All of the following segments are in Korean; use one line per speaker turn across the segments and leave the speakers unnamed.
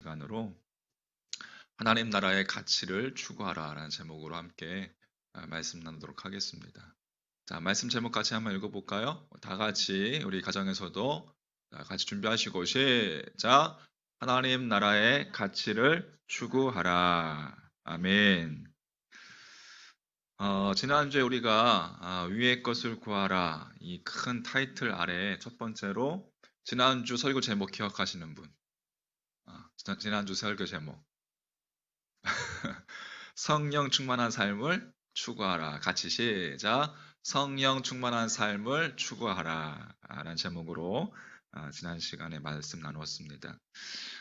시간으로 하나님 나라의 가치를 추구하라라는 제목으로 함께 아, 말씀 나누도록 하겠습니다. 자, 말씀 제목 같이 한번 읽어볼까요? 다 같이 우리 가정에서도 같이 준비하시고 시작. 하나님 나라의 가치를 추구하라. 아멘. 어, 지난주에 우리가 아, 위의 것을 구하라 이 큰 타이틀 아래 첫 번째로 지난주 설교 제목 기억하시는 분 아, 지난주 설교 제목. 성령 충만한 삶을 추구하라. 같이 시작. 성령 충만한 삶을 추구하라. 라는 제목으로 아, 지난 시간에 말씀 나누었습니다.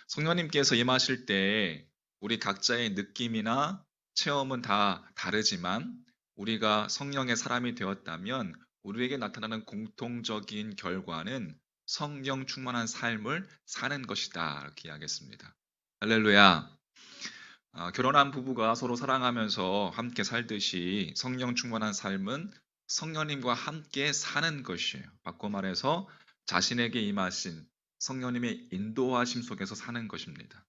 성령님께서 임하실 때 우리 각자의 느낌이나 체험은 다 다르지만 우리가 성령의 사람이 되었다면 우리에게 나타나는 공통적인 결과는 성령 충만한 삶을 사는 것이다. 이렇게 이야기했습니다. 할렐루야. 어, 결혼한 부부가 서로 사랑하면서 함께 살듯이 성령 충만한 삶은 성령님과 함께 사는 것이에요. 바꿔 말해서 자신에게 임하신 성령님의 인도하심 속에서 사는 것입니다.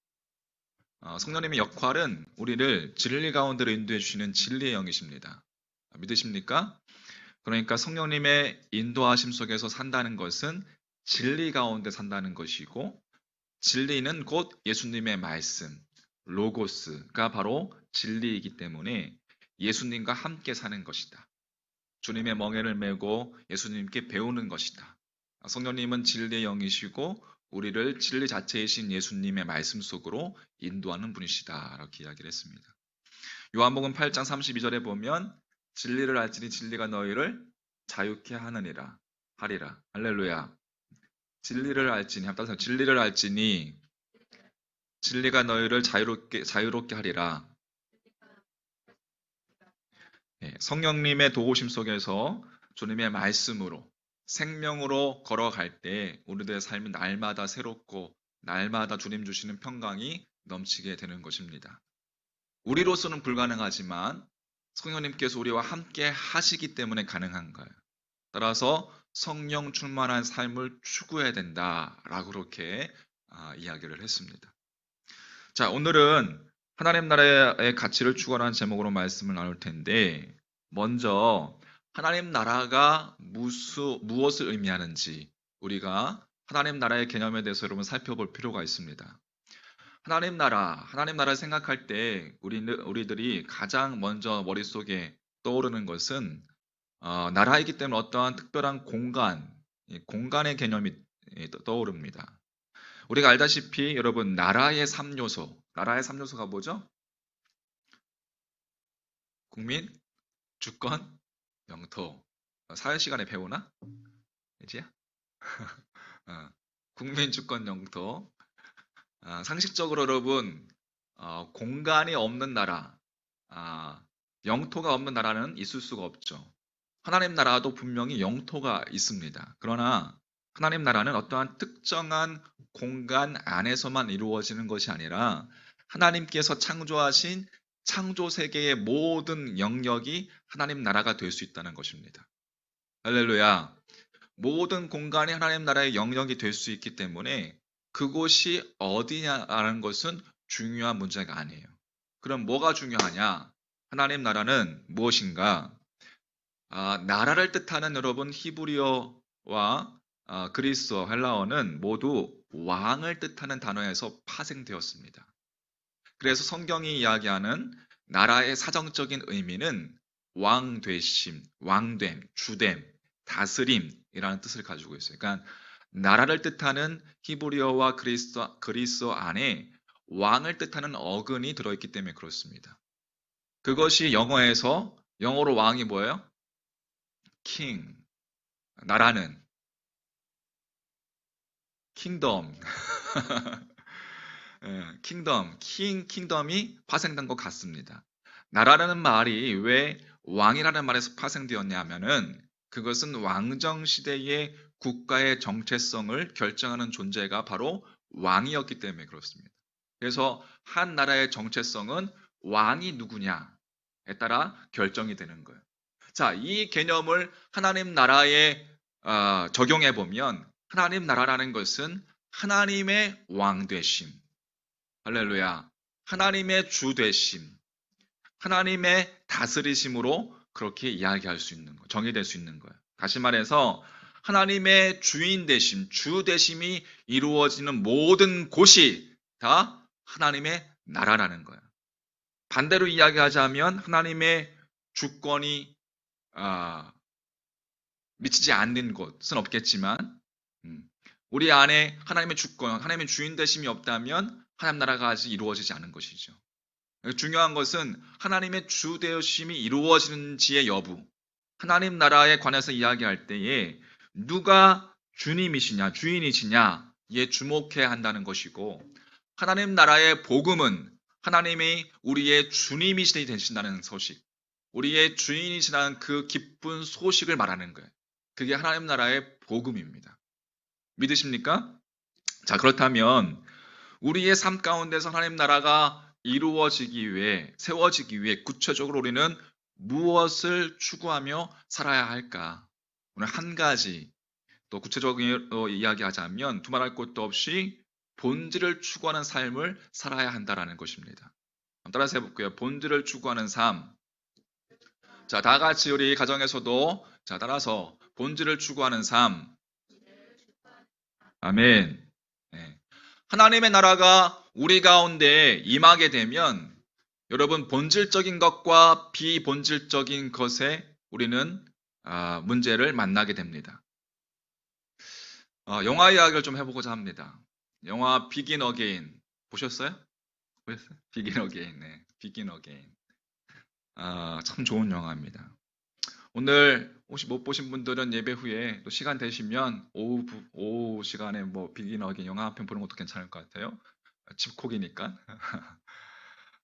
어, 성령님의 역할은 우리를 진리 가운데로 인도해 주시는 진리의 영이십니다. 믿으십니까? 그러니까 성령님의 인도하심 속에서 산다는 것은 진리 가운데 산다는 것이고 진리는 곧 예수님의 말씀, 로고스가 바로 진리이기 때문에 예수님과 함께 사는 것이다. 주님의 멍에를 메고 예수님께 배우는 것이다. 성령님은 진리의 영이시고 우리를 진리 자체이신 예수님의 말씀 속으로 인도하는 분이시다. 이렇게 이야기를 했습니다. 요한복음 8장 32절에 보면 진리를 알지니 진리가 너희를 자유케 하느니라 하리라. 할렐루야. 진리를 알지니 합당상 진리를 알지니 진리가 너희를 자유롭게 자유롭게 하리라. 네, 성령님의 도우심 속에서 주님의 말씀으로 생명으로 걸어갈 때 우리들의 삶이 날마다 새롭고 날마다 주님 주시는 평강이 넘치게 되는 것입니다. 우리로서는 불가능하지만 성령님께서 우리와 함께 하시기 때문에 가능한 거예요. 따라서 성령 충만한 삶을 추구해야 된다라고 그렇게 아, 이야기를 했습니다. 자, 오늘은 하나님 나라의 가치를 추구하는 제목으로 말씀을 나눌 텐데 먼저 하나님 나라가 무수, 무엇을 의미하는지 우리가 하나님 나라의 개념에 대해서 여러분 살펴볼 필요가 있습니다. 하나님 나라, 하나님 나라를 생각할 때 우리, 우리들이 가장 먼저 머릿속에 떠오르는 것은 어, 나라이기 때문에 어떠한 특별한 공간, 공간의 개념이 떠오릅니다. 우리가 알다시피 여러분 나라의 3요소, 나라의 3요소가 뭐죠? 국민, 주권, 영토. 어, 사회 시간에 배우나? 이제? 어, 국민, 주권, 영토. 아, 상식적으로 여러분 어, 공간이 없는 나라, 아, 영토가 없는 나라는 있을 수가 없죠. 하나님 나라도 분명히 영토가 있습니다. 그러나 하나님 나라는 어떠한 특정한 공간 안에서만 이루어지는 것이 아니라 하나님께서 창조하신 창조 세계의 모든 영역이 하나님 나라가 될 수 있다는 것입니다. 할렐루야. 모든 공간이 하나님 나라의 영역이 될 수 있기 때문에 그곳이 어디냐라는 것은 중요한 문제가 아니에요. 그럼 뭐가 중요하냐? 하나님 나라는 무엇인가? 아, 나라를 뜻하는 여러분 히브리어와 아, 그리스어, 헬라어는 모두 왕을 뜻하는 단어에서 파생되었습니다. 그래서 성경이 이야기하는 나라의 사정적인 의미는 왕 되심, 왕됨, 주됨, 다스림이라는 뜻을 가지고 있어요. 그러니까 나라를 뜻하는 히브리어와 그리스어, 그리스어 안에 왕을 뜻하는 어근이 들어있기 때문에 그렇습니다. 그것이 영어에서 영어로 왕이 뭐예요? King 나라는 킹덤 킹덤 킹 킹덤이 파생된 것 같습니다. 나라라는 말이 왜 왕이라는 말에서 파생되었냐 하면은 그것은 왕정 시대의 국가의 정체성을 결정하는 존재가 바로 왕이었기 때문에 그렇습니다. 그래서 한 나라의 정체성은 왕이 누구냐에 따라 결정이 되는 거예요. 자, 이 개념을 하나님 나라에 어, 적용해 보면 하나님 나라라는 것은 하나님의 왕 되심, 할렐루야. 하나님의 주 되심, 하나님의 다스리심으로 그렇게 이야기할 수 있는 거, 정의될 수 있는 거예요. 다시 말해서 하나님의 주인 되심, 주 되심이 이루어지는 모든 곳이 다 하나님의 나라라는 거예요. 반대로 이야기하자면 하나님의 주권이 아, 미치지 않는 곳은 없겠지만 음, 우리 안에 하나님의 주권, 하나님의 주인 되심이 없다면 하나님 나라가 아직 이루어지지 않은 것이죠. 중요한 것은 하나님의 주 되심이 이루어지는지의 여부. 하나님 나라에 관해서 이야기할 때에 누가 주님이시냐, 주인이시냐에 주목해야 한다는 것이고 하나님 나라의 복음은 하나님이 우리의 주님이시 되신다는 소식, 우리의 주인이시라는 그 기쁜 소식을 말하는 거예요. 그게 하나님 나라의 복음입니다. 믿으십니까? 자, 그렇다면 우리의 삶 가운데서 하나님 나라가 이루어지기 위해, 세워지기 위해 구체적으로 우리는 무엇을 추구하며 살아야 할까? 오늘 한 가지 또 구체적으로 이야기하자면 두말할 것도 없이 본질을 추구하는 삶을 살아야 한다라는 것입니다. 따라서 해볼게요. 본질을 추구하는 삶. 자, 다 같이 우리 가정에서도 자, 따라서 본질을 추구하는 삶. 아멘. 네. 하나님의 나라가 우리 가운데 임하게 되면 여러분 본질적인 것과 비본질적인 것에 우리는 아, 문제를 만나게 됩니다. 어, 영화 이야기를 좀 해보고자 합니다. 영화 비긴 어게인 보셨어요? 보셨어요? 비긴 어게인, 네, 비긴 어게인. 아, 참 좋은 영화입니다. 오늘 혹시 못 보신 분들은 예배 후에 또 시간 되시면 오후, 오후 시간에 뭐 비긴 어게인 영화 한 편 보는 것도 괜찮을 것 같아요. 집콕이니까.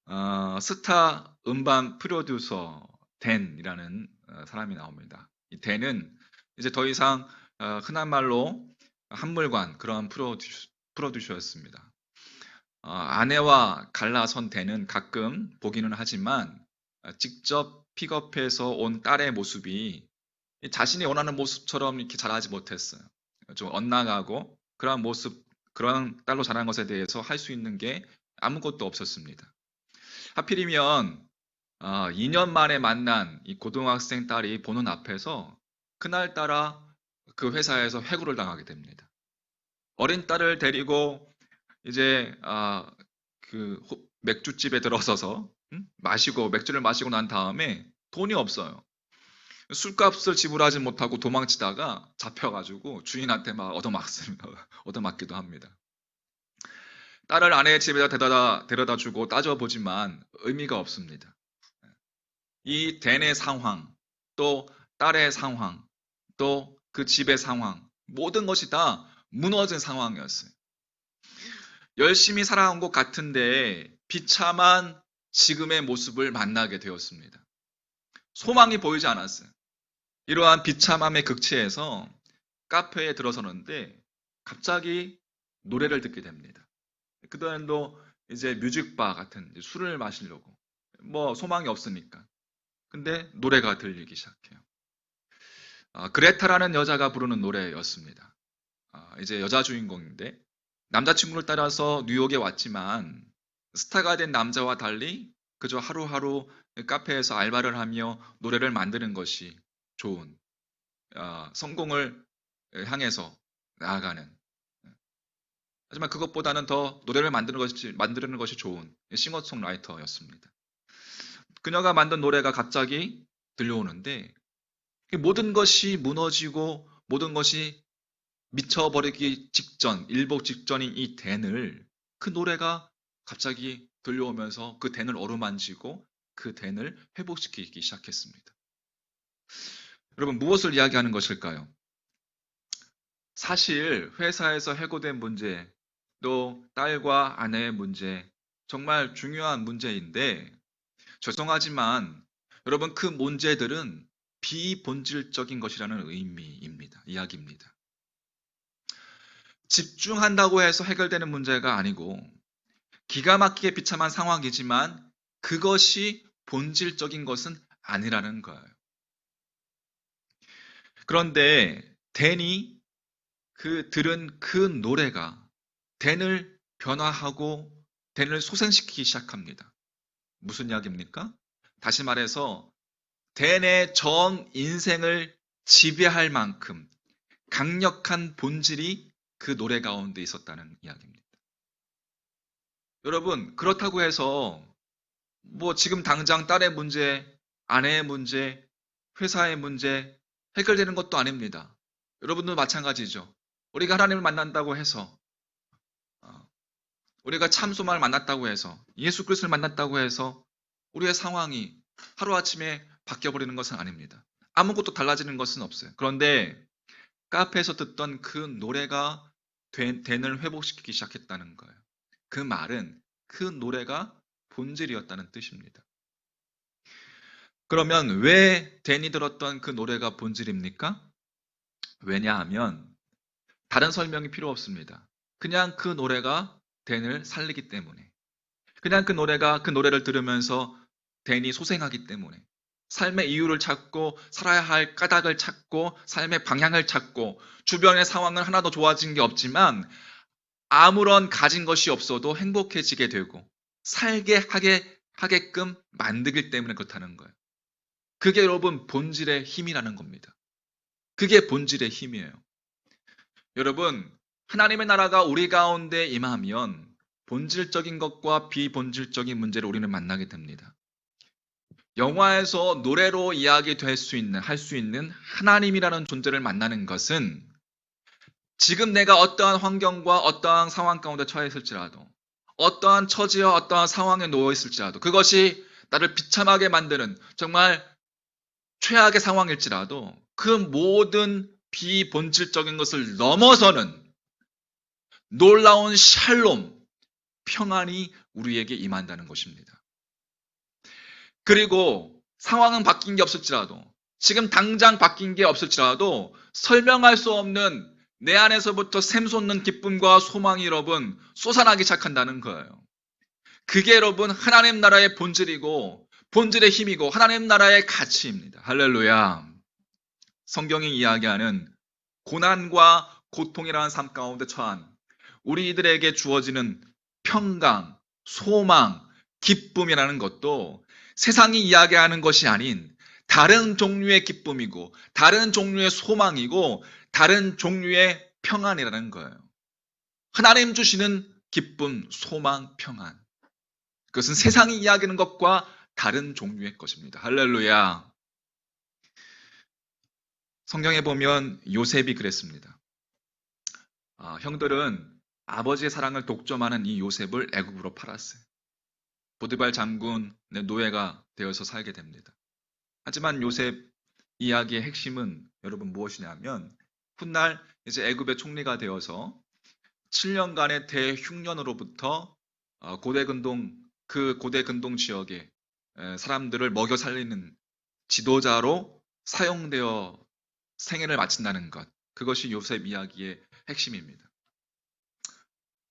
어, 스타 음반 프로듀서 댄이라는 어, 사람이 나옵니다. 이 댄은 이제 더 이상 어, 흔한 말로 한물관 그런 프로듀, 프로듀서였습니다. 어, 아내와 갈라선 댄은 가끔 보기는 하지만 어, 직접 픽업해서 온 딸의 모습이 자신이 원하는 모습처럼 이렇게 자라지 못했어요. 좀 엇나가고 그런 모습, 그런 딸로 자란 것에 대해서 할 수 있는 게 아무것도 없었습니다. 하필이면 어, 2년 만에 만난 이 고등학생 딸이 보는 앞에서 그날따라 그 회사에서 해고를 당하게 됩니다. 어린 딸을 데리고 이제 아, 그 맥주집에 들어서서 음? 마시고 맥주를 마시고 난 다음에 돈이 없어요. 술값을 지불하지 못하고 도망치다가 잡혀가지고 주인한테 막 얻어맞습니다. 얻어맞기도 합니다. 딸을 아내의 집에다 데려다, 데려다 주고 따져보지만 의미가 없습니다. 이 댄의 상황, 또 딸의 상황, 또 그 집의 상황, 모든 것이 다 무너진 상황이었어요. 열심히 살아온 것 같은데 비참한 지금의 모습을 만나게 되었습니다. 소망이 보이지 않았어요. 이러한 비참함의 극치에서 카페에 들어서는데 갑자기 노래를 듣게 됩니다. 그동안도 이제 뮤직바 같은 술을 마시려고 뭐 소망이 없으니까 근데 노래가 들리기 시작해요. 아, 그레타라는 여자가 부르는 노래였습니다. 아, 이제 여자 주인공인데 남자친구를 따라서 뉴욕에 왔지만 스타가 된 남자와 달리 그저 하루하루 카페에서 알바를 하며 노래를 만드는 것이 좋은 아, 성공을 향해서 나아가는 하지만 그것보다는 더 노래를 만드는 것이, 만드는 것이 좋은 싱어송라이터였습니다. 그녀가 만든 노래가 갑자기 들려오는데 모든 것이 무너지고 모든 것이 미쳐버리기 직전, 일복 직전인 이 댄을 그 노래가 갑자기 들려오면서 그 댄을 어루만지고 그 댄을 회복시키기 시작했습니다. 여러분 무엇을 이야기하는 것일까요? 사실 회사에서 해고된 문제, 또 딸과 아내의 문제, 정말 중요한 문제인데 죄송하지만 여러분 그 문제들은 비본질적인 것이라는 의미입니다. 이야기입니다. 집중한다고 해서 해결되는 문제가 아니고 기가 막히게 비참한 상황이지만 그것이 본질적인 것은 아니라는 거예요. 그런데 댄이 그 들은 그 노래가 댄을 변화하고 댄을 소생시키기 시작합니다. 무슨 이야기입니까? 다시 말해서 댄의 전 인생을 지배할 만큼 강력한 본질이 그 노래 가운데 있었다는 이야기입니다. 여러분, 그렇다고 해서 뭐 지금 당장 딸의 문제, 아내의 문제, 회사의 문제 해결되는 것도 아닙니다. 여러분도 마찬가지죠. 우리가 하나님을 만난다고 해서 어, 우리가 참소만을 만났다고 해서 예수 그리스도를 만났다고 해서 우리의 상황이 하루아침에 바뀌어 버리는 것은 아닙니다. 아무것도 달라지는 것은 없어요. 그런데 카페에서 듣던 그 노래가 된- 댄을 회복시키기 시작했다는 거예요. 그 말은 그 노래가 본질이었다는 뜻입니다. 그러면 왜 댄이 들었던 그 노래가 본질입니까? 왜냐하면 다른 설명이 필요 없습니다. 그냥 그 노래가 댄을 살리기 때문에. 그냥 그 노래가 그 노래를 들으면서 댄이 소생하기 때문에. 삶의 이유를 찾고 살아야 할 까닭을 찾고 삶의 방향을 찾고 주변의 상황은 하나도 좋아진 게 없지만 아무런 가진 것이 없어도 행복해지게 되고 살게 하게 하게끔 만들기 때문에 그렇다는 거예요. 그게 여러분 본질의 힘이라는 겁니다. 그게 본질의 힘이에요. 여러분, 하나님의 나라가 우리 가운데 임하면 본질적인 것과 비본질적인 문제를 우리는 만나게 됩니다. 영화에서 노래로 이야기될 수 있는, 할 수 있는 하나님이라는 존재를 만나는 것은 지금 내가 어떠한 환경과 어떠한 상황 가운데 처해 있을지라도, 어떠한 처지와 어떠한 상황에 놓여 있을지라도, 그것이 나를 비참하게 만드는 정말 최악의 상황일지라도 그 모든 비본질적인 것을 넘어서는 놀라운 샬롬, 평안이 우리에게 임한다는 것입니다. 그리고 상황은 바뀐 게 없을지라도 지금 당장 바뀐 게 없을지라도 설명할 수 없는 내 안에서부터 샘솟는 기쁨과 소망이 여러분 솟아나기 시작한다는 거예요. 그게 여러분 하나님 나라의 본질이고 본질의 힘이고 하나님 나라의 가치입니다. 할렐루야. 성경이 이야기하는 고난과 고통이라는 삶 가운데 처한 우리들에게 주어지는 평강, 소망, 기쁨이라는 것도 세상이 이야기하는 것이 아닌 다른 종류의 기쁨이고 다른 종류의 소망이고 다른 종류의 평안이라는 거예요. 하나님 주시는 기쁨, 소망, 평안. 그것은 세상이 이야기하는 것과 다른 종류의 것입니다. 할렐루야. 성경에 보면 요셉이 그랬습니다. 아, 형들은 아버지의 사랑을 독점하는 이 요셉을 애굽으로 팔았어요. 보드발 장군의 노예가 되어서 살게 됩니다. 하지만 요셉 이야기의 핵심은 여러분 무엇이냐면 훗날 이제 애굽의 총리가 되어서 7년간의 대흉년으로부터 어, 고대 근동 그 고대 근동 지역의 에, 사람들을 먹여 살리는 지도자로 사용되어 생애를 마친다는 것. 그것이 요셉 이야기의 핵심입니다.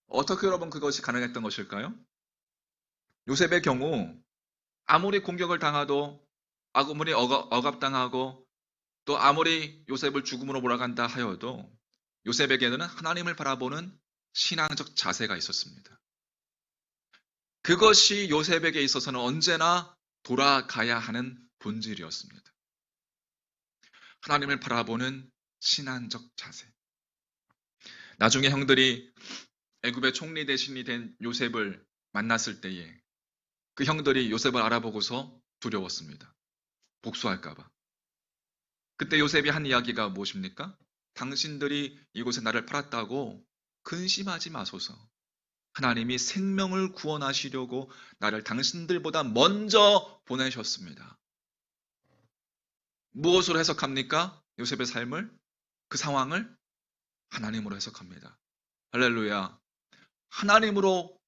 어떻게 여러분 그것이 가능했던 것일까요? 요셉의 경우 아무리 공격을 당하도 아무리 억압, 억압당하고 또 아무리 요셉을 죽음으로 몰아간다 하여도 요셉에게는 하나님을 바라보는 신앙적 자세가 있었습니다. 그것이 요셉에게 있어서는 언제나 돌아가야 하는 본질이었습니다. 하나님을 바라보는 신앙적 자세. 나중에 형들이 애굽의 총리 대신이 된 요셉을 만났을 때에 그 형들이 요셉을 알아보고서 두려웠습니다. 복수할까봐. 그때 요셉이 한 이야기가 무엇입니까? 당신들이 이곳에 나를 팔았다고 근심하지 마소서. 하나님이 생명을 구원하시려고 나를 당신들보다 먼저 보내셨습니다. 무엇으로 해석합니까? 요셉의 삶을? 그 상황을? 하나님으로 해석합니다. 할렐루야. 하나님으로,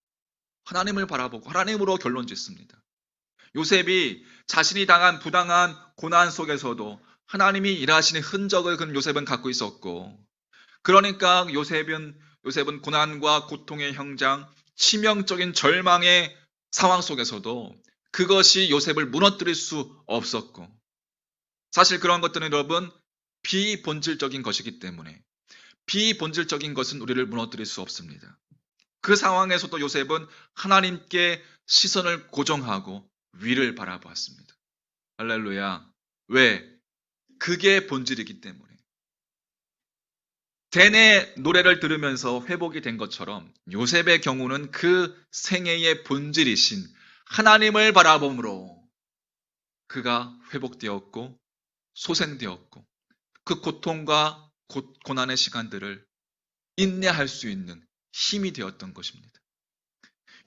하나님을 바라보고 하나님으로 결론 짓습니다. 요셉이 자신이 당한 부당한 고난 속에서도 하나님이 일하시는 흔적을 그 요셉은 갖고 있었고, 그러니까 요셉은 요셉은 고난과 고통의 형장, 치명적인 절망의 상황 속에서도 그것이 요셉을 무너뜨릴 수 없었고, 사실 그런 것들은 여러분 비본질적인 것이기 때문에 비본질적인 것은 우리를 무너뜨릴 수 없습니다. 그 상황에서도 요셉은 하나님께 시선을 고정하고 위를 바라보았습니다. 할렐루야. 왜? 그게 본질이기 때문에. 대내 노래를 들으면서 회복이 된 것처럼 요셉의 경우는 그 생애의 본질이신 하나님을 바라봄으로 그가 회복되었고 소생되었고 그 고통과 고, 고난의 시간들을 인내할 수 있는 힘이 되었던 것입니다.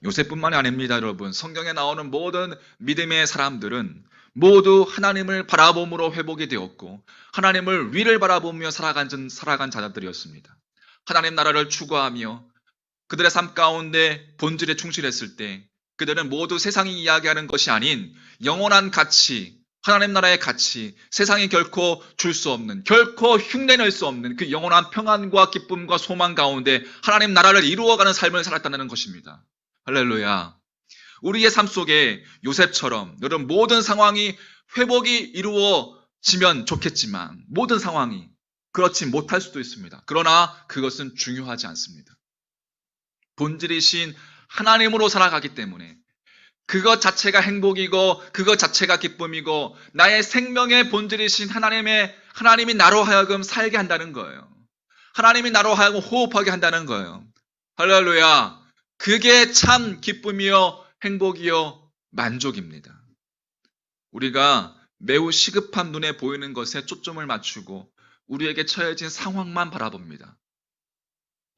요셉뿐만이 아닙니다, 여러분. 성경에 나오는 모든 믿음의 사람들은 모두 하나님을 바라봄으로 회복이 되었고 하나님을 위를 바라보며 살아간, 살아간 자들이었습니다. 하나님 나라를 추구하며 그들의 삶 가운데 본질에 충실했을 때 그들은 모두 세상이 이야기하는 것이 아닌 영원한 가치, 하나님 나라의 가치, 세상이 결코 줄 수 없는, 결코 흉내낼 수 없는 그 영원한 평안과 기쁨과 소망 가운데 하나님 나라를 이루어가는 삶을 살았다는 것입니다. 할렐루야. 우리의 삶 속에 요셉처럼 여러분 모든 상황이 회복이 이루어지면 좋겠지만 모든 상황이 그렇지 못할 수도 있습니다. 그러나 그것은 중요하지 않습니다. 본질이신 하나님으로 살아가기 때문에 그것 자체가 행복이고 그것 자체가 기쁨이고 나의 생명의 본질이신 하나님의 하나님이 나로 하여금 살게 한다는 거예요. 하나님이 나로 하여금 호흡하게 한다는 거예요. 할렐루야. 그게 참 기쁨이요 행복이요 만족입니다. 우리가 매우 시급한 눈에 보이는 것에 초점을 맞추고 우리에게 처해진 상황만 바라봅니다.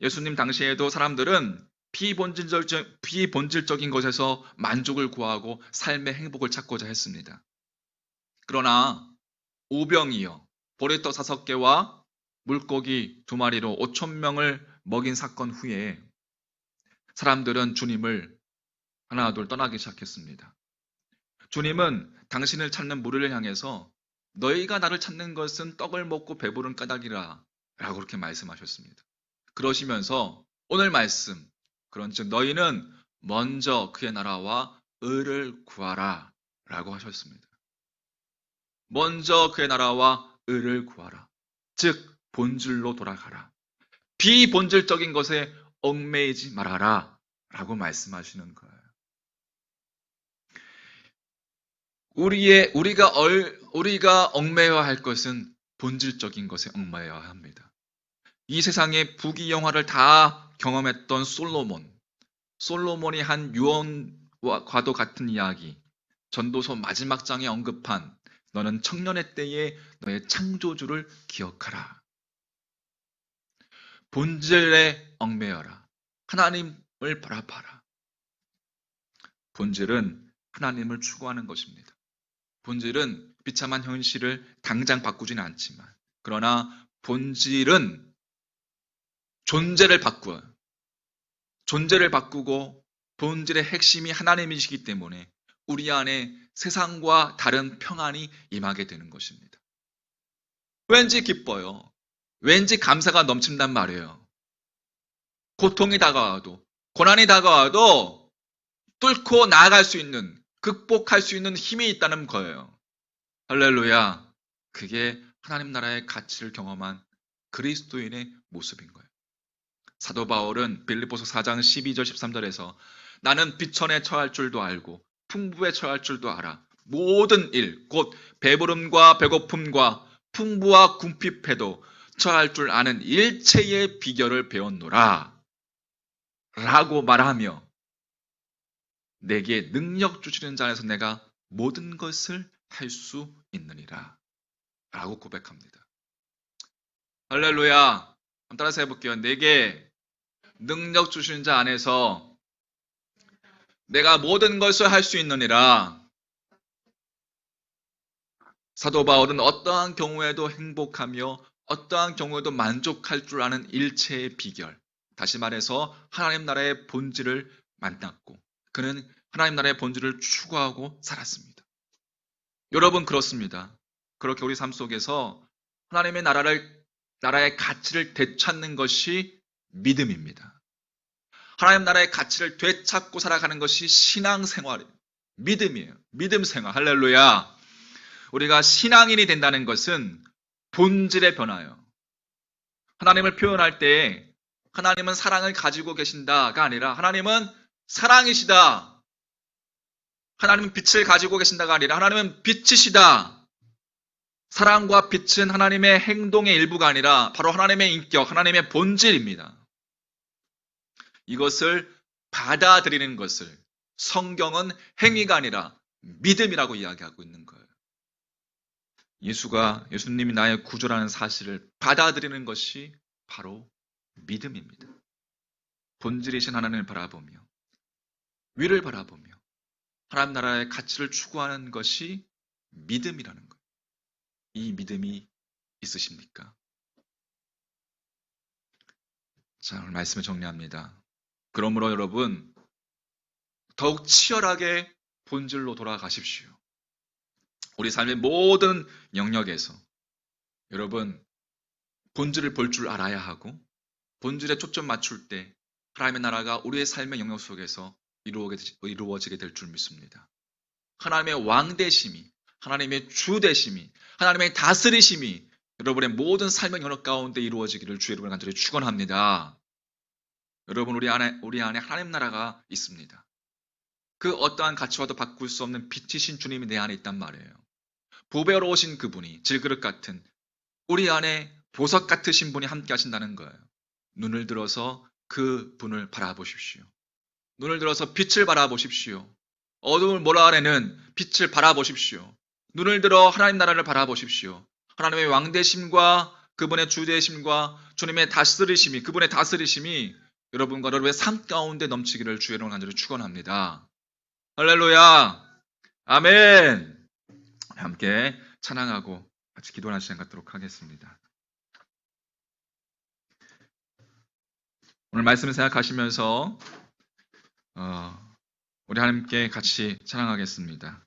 예수님 당시에도 사람들은 비본질적, 비본질적인 것에서 만족을 구하고 삶의 행복을 찾고자 했습니다. 그러나 오병이어 보리떡 다섯 개와 물고기 두 마리로 5천 명을 먹인 사건 후에 사람들은 주님을 하나 둘 떠나기 시작했습니다. 주님은 당신을 찾는 무리를 향해서 너희가 나를 찾는 것은 떡을 먹고 배부른 까닭이라 라고 그렇게 말씀하셨습니다. 그러시면서 오늘 말씀 그런즉 너희는 먼저 그의 나라와 의를 구하라 라고 하셨습니다. 먼저 그의 나라와 의를 구하라. 즉 본질로 돌아가라. 비본질적인 것에 얽매이지 말아라 라고 말씀하시는 거예요. 우리의 우리가 얼, 우리가 얽매여야 할 것은 본질적인 것에 얽매여야 합니다. 이 세상의 부귀영화를 다 경험했던 솔로몬, 솔로몬이 한 유언과도 같은 이야기, 전도서 마지막 장에 언급한 너는 청년의 때에 너의 창조주를 기억하라. 본질에 얽매여라. 하나님을 바라봐라. 본질은 하나님을 추구하는 것입니다. 본질은 비참한 현실을 당장 바꾸지는 않지만, 그러나 본질은 존재를 바꾸어요. 존재를 바꾸고 본질의 핵심이 하나님이시기 때문에 우리 안에 세상과 다른 평안이 임하게 되는 것입니다. 왠지 기뻐요. 왠지 감사가 넘친단 말이에요. 고통이 다가와도, 고난이 다가와도 뚫고 나아갈 수 있는, 극복할 수 있는 힘이 있다는 거예요. 할렐루야. 그게 하나님 나라의 가치를 경험한 그리스도인의 모습인 거예요. 사도 바울은 빌립보서 4장 12절 13절에서 나는 비천에 처할 줄도 알고 풍부에 처할 줄도 알아. 모든 일, 곧 배부름과 배고픔과 풍부와 궁핍해도 처할 줄 아는 일체의 비결을 배웠노라. 라고 말하며 내게 능력 주시는 자 안에서 내가 모든 것을 할 수 있느니라. 라고 고백합니다. 할렐루야. 한번 따라서 해볼게요. 내게 능력 주시는 자 안에서 내가 모든 것을 할 수 있느니라. 사도 바울은 어떠한 경우에도 행복하며 어떠한 경우에도 만족할 줄 아는 일체의 비결. 다시 말해서 하나님 나라의 본질을 만났고 그는 하나님 나라의 본질을 추구하고 살았습니다. 여러분 그렇습니다. 그렇게 우리 삶 속에서 하나님의 나라를 나라의 가치를 되찾는 것이 믿음입니다. 하나님 나라의 가치를 되찾고 살아가는 것이 신앙생활이에요. 믿음이에요. 믿음 생활. 할렐루야. 우리가 신앙인이 된다는 것은 본질의 변화예요. 하나님을 표현할 때 하나님은 사랑을 가지고 계신다가 아니라 하나님은 사랑이시다. 하나님은 빛을 가지고 계신다가 아니라 하나님은 빛이시다. 사랑과 빛은 하나님의 행동의 일부가 아니라 바로 하나님의 인격, 하나님의 본질입니다. 이것을 받아들이는 것을 성경은 행위가 아니라 믿음이라고 이야기하고 있는 거예요. 예수가 예수님이 나의 구조라는 사실을 받아들이는 것이 바로 믿음입니다. 본질이신 하나님을 바라보며 위를 바라보며 하나님 나라의 가치를 추구하는 것이 믿음이라는 거예요. 이 믿음이 있으십니까? 자, 오늘 말씀을 정리합니다. 그러므로 여러분 더욱 치열하게 본질로 돌아가십시오. 우리 삶의 모든 영역에서 여러분 본질을 볼 줄 알아야 하고 본질에 초점 맞출 때 하나님의 나라가 우리의 삶의 영역 속에서 이루어지게 될 줄 믿습니다. 하나님의 왕대심이, 하나님의 주대심이, 하나님의 다스리심이 여러분의 모든 삶의 영역 가운데 이루어지기를 주의 이름으로 간절히 축원합니다. 여러분 우리 안에 우리 안에 하나님 나라가 있습니다. 그 어떠한 가치와도 바꿀 수 없는 빛이신 주님이 내 안에 있단 말이에요. 보배로 오신 그분이 질그릇 같은 우리 안에 보석 같으신 분이 함께 하신다는 거예요. 눈을 들어서 그 분을 바라보십시오. 눈을 들어서 빛을 바라보십시오. 어둠을 몰아내는 빛을 바라보십시오. 눈을 들어 하나님 나라를 바라보십시오. 하나님의 왕대심과 그분의 주대심과 주님의 다스리심이 그분의 다스리심이 여러분과 여러분의 삶 가운데 넘치기를 주의 이름으로 간절히 축원합니다. 할렐루야. 아멘. 함께 찬양하고 같이 기도하는 시간 갖도록 하겠습니다. 오늘 말씀을 생각하시면서 어, 우리 하나님께 같이 찬양하겠습니다.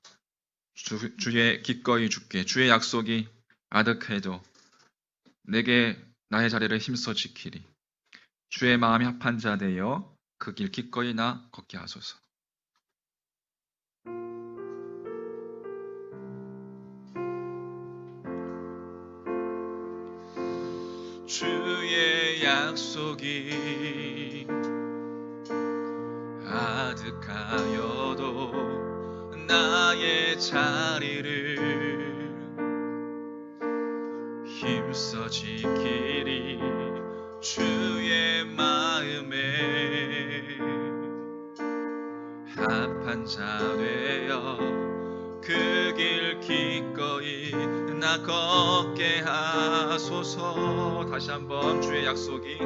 주, 주의 기꺼이 죽게 주의 약속이 아득해도 내게 나의 자리를 힘써 지키리. 주의 마음이 합한 자 되어 그 길 기꺼이 나 걷게 하소서. 주의 약속이 아득하여도 나의 자리를 힘써 지키리 주의 마음에 합한 자 되어 그 길 기꺼이 나 걷게 하소서. 다시 한번 주의 약속이